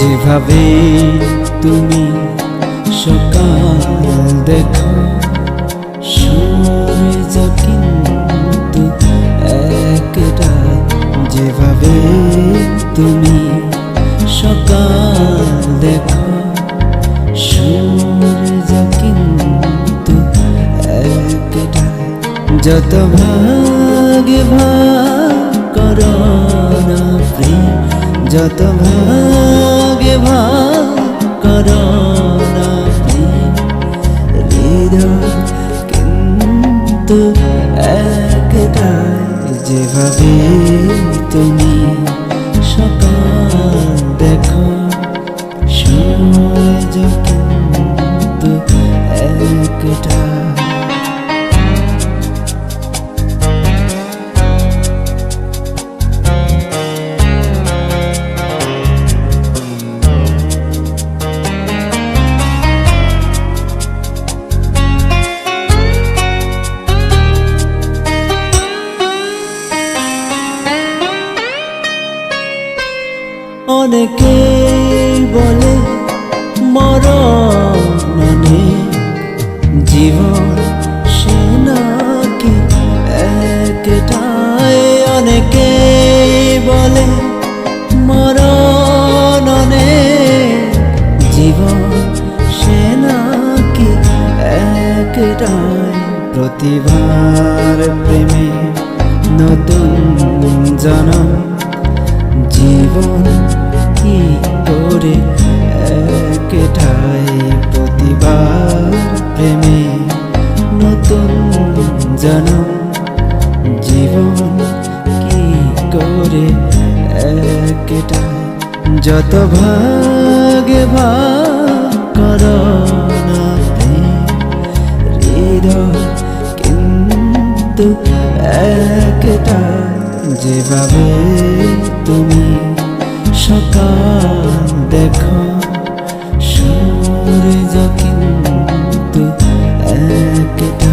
যেভাবে তুমি সকাল দেখো, সূর্য কিন্তু একটা। যেভাবে তুমি সকাল দেখো, সূর্য কিন্তু একটা। যত ভাগে ভাগ করো না প্রেম, যত ভাগে ভাগ করো না প্রেম কিন্তু যেভাবে অনেকে বলে, মরণে জীবন সে নাকি একটাই। অনেকে বলে, মরণে জীবন সে নাকি একটাই। প্রতিবার প্রেমে নতুন জনম, জীবন কি করে একটাই প্রতিবার প্রেমে নতুন জনম, জীবন কি করে একটাই? যত ভাগে ভাগ করো কিন্তু একটা যেভাবে তুমি সকাল দেখো সূর্য কিন্তু একটা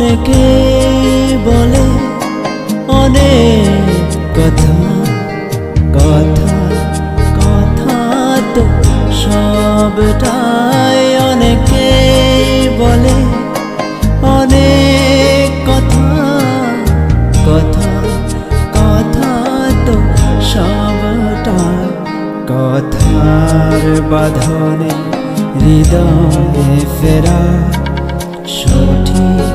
অনেকে বলে, অনেক কথা কথা কথা তো সবটাই অনেকে বলে, অনেক কথা কথা কথা তো সবটা কথার বাঁধনে, হৃদয়ে ফেরা সঠিক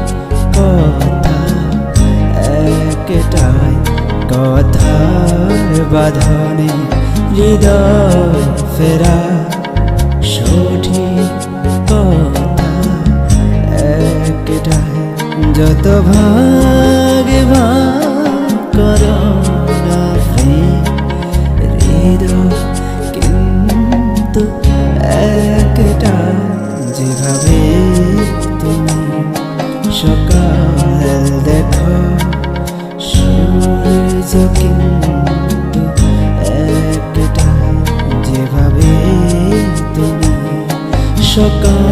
ফেরা সঠিক যত ভাগে সকাল